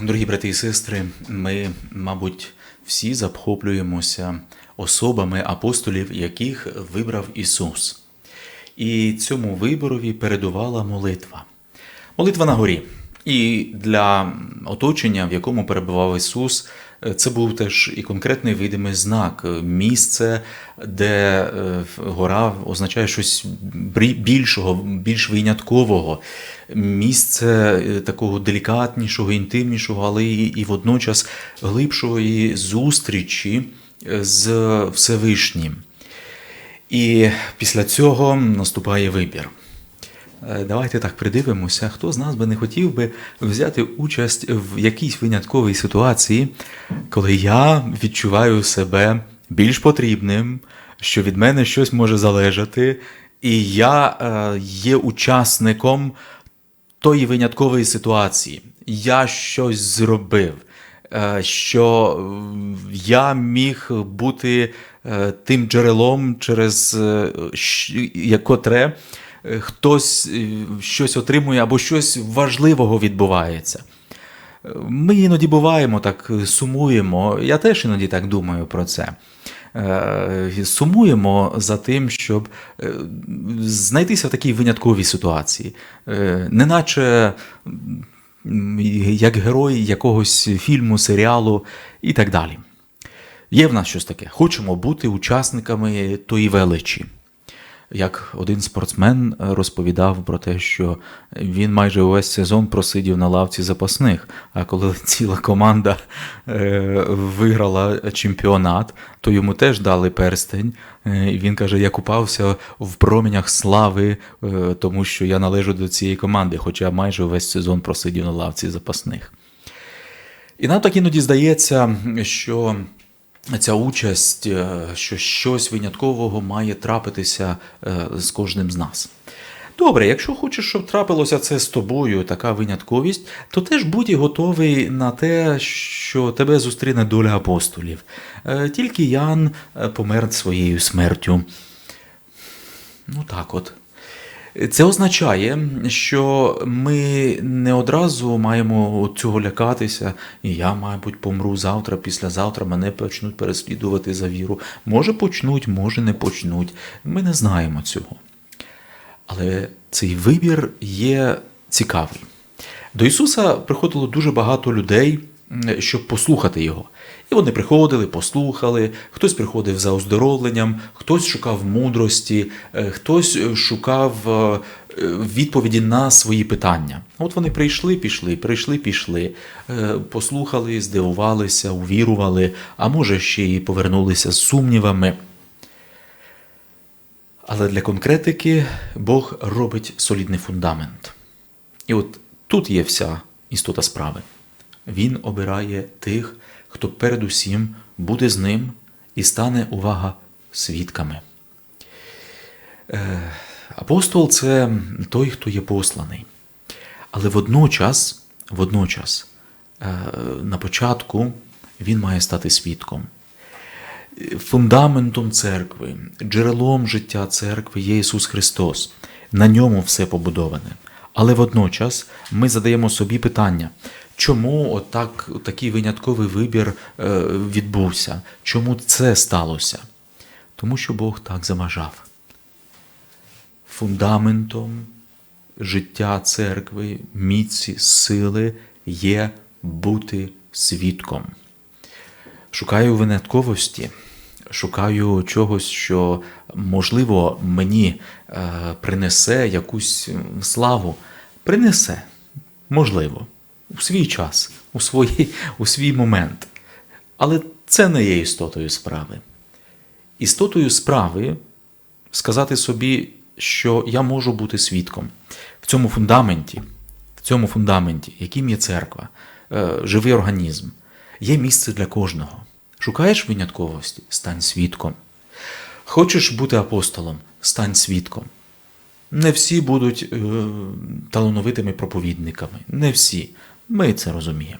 Дорогі брати і сестри, ми, мабуть, всі захоплюємося особами апостолів, яких вибрав Ісус. І цьому виборові передувала молитва. Молитва на горі. І для оточення, в якому перебував Ісус, це був теж і конкретний видимий знак, місце, де е, гора означає щось більшого, більш виняткового, місце е, такого делікатнішого, інтимнішого, але і, водночас глибшої зустрічі е, з Всевишнім. І після цього наступає вибір. Е, Давайте так придивимося, хто з нас би не хотів би взяти участь в якійсь винятковій ситуації, коли я відчуваю себе більш потрібним, що від мене щось може залежати, і я е, є учасником тої виняткової ситуації. Я щось зробив, е, що я міг бути тим джерелом, через е, щ- я- котре е, хтось е, щось отримує або щось важливого відбувається. Е, Ми іноді буваємо так, е, сумуємо. Я теж іноді так думаю про це. Е, Сумуємо за тим, щоб е, знайтися в такій винятковій ситуації, Е, неначе як герой якогось фільму, серіалу і так далі. Є в нас щось таке. Хочемо бути учасниками тої величі. Як один спортсмен розповідав про те, що він майже увесь сезон просидів на лавці запасних. А коли ціла команда е, виграла чемпіонат, то йому теж дали перстень. Е, І він каже: я купався в променях слави, е, тому що я належу до цієї команди, хоча майже увесь сезон просидів на лавці запасних. І нам так іноді здається, що ця участь, е, що щось виняткового має трапитися е, з кожним з нас. Добре, якщо хочеш, щоб трапилося це з тобою, така винятковість, то теж будь готовий на те, що тебе зустріне доля апостолів. Е, Тільки Ян помер своєю смертю. Ну так от. Це означає, що ми не одразу маємо цього лякатися, і я, мабуть, помру завтра, післязавтра мене почнуть переслідувати за віру. Може почнуть, може не почнуть. Ми не знаємо цього. Але цей вибір є цікавий. До Ісуса приходило дуже багато людей, щоб послухати Його. І вони приходили, послухали, хтось приходив за оздоровленням, хтось шукав мудрості, е, хтось е, шукав е, е, відповіді на свої питання. От вони прийшли, пішли, прийшли, пішли, е, послухали, здивувалися, увірували, а може ще й повернулися з сумнівами. Але для конкретики Бог робить солідний фундамент. І от тут є вся істота справи. Він обирає тих, хто передусім буде з ним і стане увага свідками. Е, Апостол це той, хто є посланий. Але водночас, водночас, е, на початку він має стати свідком. Фундаментом церкви, джерелом життя церкви є Ісус Христос. На ньому все побудоване. Але водночас ми задаємо собі питання, чому отак, такий винятковий вибір е, відбувся? Чому це сталося? Тому що Бог так замажав. Фундаментом життя церкви, міці, сили є бути свідком. Шукаю винятковості, шукаю чогось, що, можливо, мені е, принесе якусь славу. Принесе, можливо, у свій час, у, свої, у свій момент. Але це не є істотою справи. Істотою справи сказати собі, що я можу бути свідком в цьому фундаменті, в цьому фундаменті, яким є церква, е, живий організм, є місце для кожного. Шукаєш винятковості, стань свідком. Хочеш бути апостолом, стань свідком. Не всі будуть е, талановитими проповідниками. Не всі. Ми це розуміємо.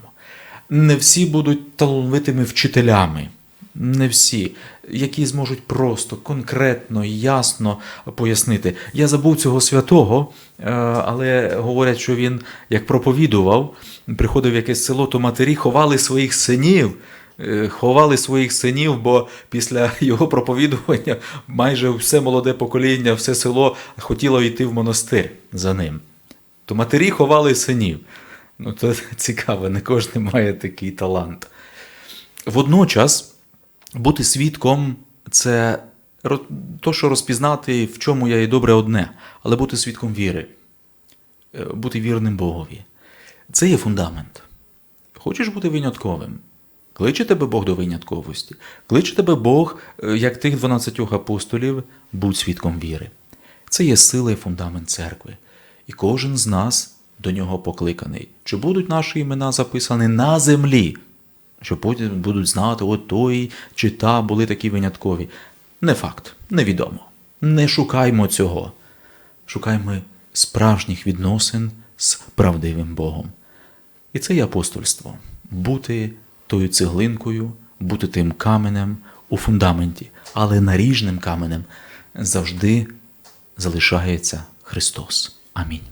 Не всі будуть талановитими вчителями. не всі, які зможуть просто, конкретно, ясно пояснити. Я забув цього святого, е, але говорять, що він як проповідував, приходив в якесь село, то матері ховали своїх синів. е, Ховали своїх синів, бо після його проповідування майже все молоде покоління, все село хотіло йти в монастир за ним. То матері ховали синів. Ну, то цікаво, не кожен має такий талант. Водночас бути свідком це то, що розпізнати, в чому я є добре одне, але бути свідком віри, е, бути вірним Богові. Це є фундамент. Хочеш бути винятковим? Кличе тебе Бог до винятковості. Кличе тебе Бог, е, як тих 12 апостолів, будь свідком віри. Це є сила і фундамент церкви. І кожен з нас до нього покликаний. Чи будуть наші імена записані на землі? Що потім будуть знати, от той чи та були такі виняткові. Не факт, невідомо. Не шукаймо цього. Шукаймо справжніх відносин з правдивим Богом. І це є апостольство бути тою цеглинкою, бути тим каменем у фундаменті, але наріжним каменем завжди залишається Христос. Амінь.